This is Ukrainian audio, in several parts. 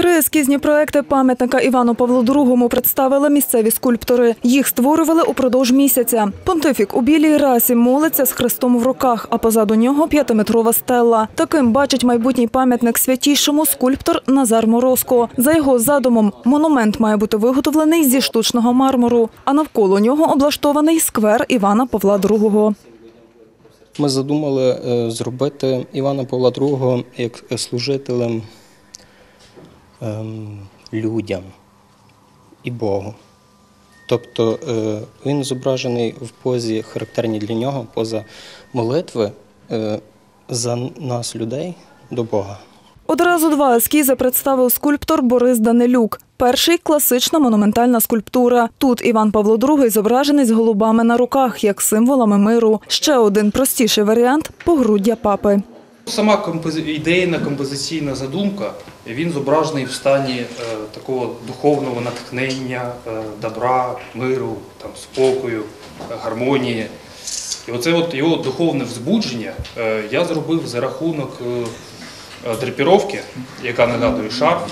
Три ескізні проекти пам'ятника Івану Павлу II представили місцеві скульптори. Їх створювали упродовж місяця. Понтифік у білій расі молиться з хрестом в руках, а позаду нього п'ятиметрова стелла. Таким бачить майбутній пам'ятник святішому скульптор Назар Морозко. За його задумом, монумент має бути виготовлений зі штучного мармуру, а навколо нього облаштований сквер Івана Павла II. Ми задумали е, зробити Івана Павла II як служителем ем, людям і Богу. Тобто е, він зображений в позі, характерній для нього, поза молитви е, за нас, людей, до Бога. Одразу два ескізи представив скульптор Борис Данилюк. Перший класична монументальна скульптура. Тут Іван Павло II зображений з голубами на руках, як символами миру. Ще один простіший варіант погруддя папи. Сама ідейна композиційна задумка, він зображений в стані е, такого духовного натхнення, е, добра, миру, спокою, гармонії. І оце його духовне взбудження е, я зробив за рахунок е, драпіровки, яка нагадує шарф.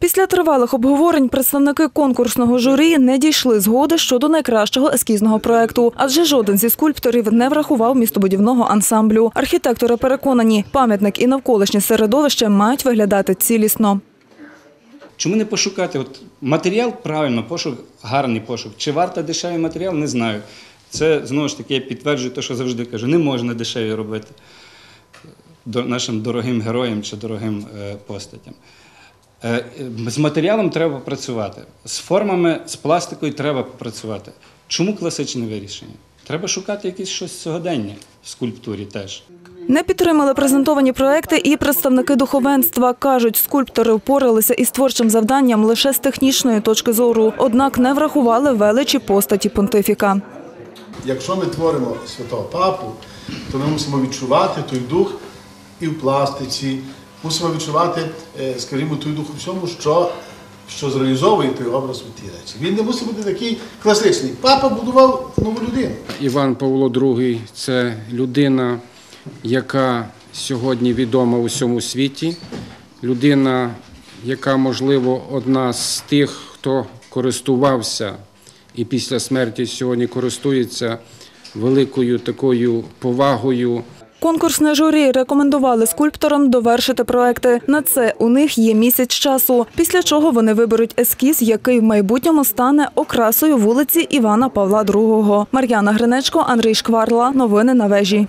Після тривалих обговорень представники конкурсного журі не дійшли згоди щодо найкращого ескізного проекту, адже жоден зі скульпторів не врахував містобудівного ансамблю. Архітектори переконані, пам'ятник і навколишнє середовище мають виглядати цілісно. Чому не пошукати? От матеріал правильно, пошук, гарний пошук. Чи варто дешевий матеріал, не знаю. Це знову ж таки я підтверджую те, що завжди кажу, не можна дешеві робити нашим дорогим героям чи дорогим е, постатям. Е, З матеріалом треба працювати, з формами, з пластикою треба працювати. Чому класичне вирішення? Треба шукати якесь щось сьогодення в скульптурі теж. Не підтримали презентовані проекти і представники духовенства. Кажуть, скульптори впоралися із творчим завданням лише з технічної точки зору, однак не врахували величі постаті понтифіка. Якщо ми творимо святого папу, то ми мусимо відчувати той дух і в пластиці, мусимо відчувати, е, скажімо, той дух у всьому, що, що зреалізовує той образ у ті речі. Він не мусить бути такий класичний. Папа будував нову людину. Іван Павло II – це людина, яка сьогодні відома у всьому світі. Людина, яка, можливо, одна з тих, хто користувався і після смерті сьогодні користується великою такою повагою. Конкурсне журі рекомендували скульпторам довершити проекти. На це у них є місяць часу, після чого вони виберуть ескіз, який в майбутньому стане окрасою вулиці Івана Павла II. Мар'яна Гринечко, Андрій Шкварла. Новини на вежі.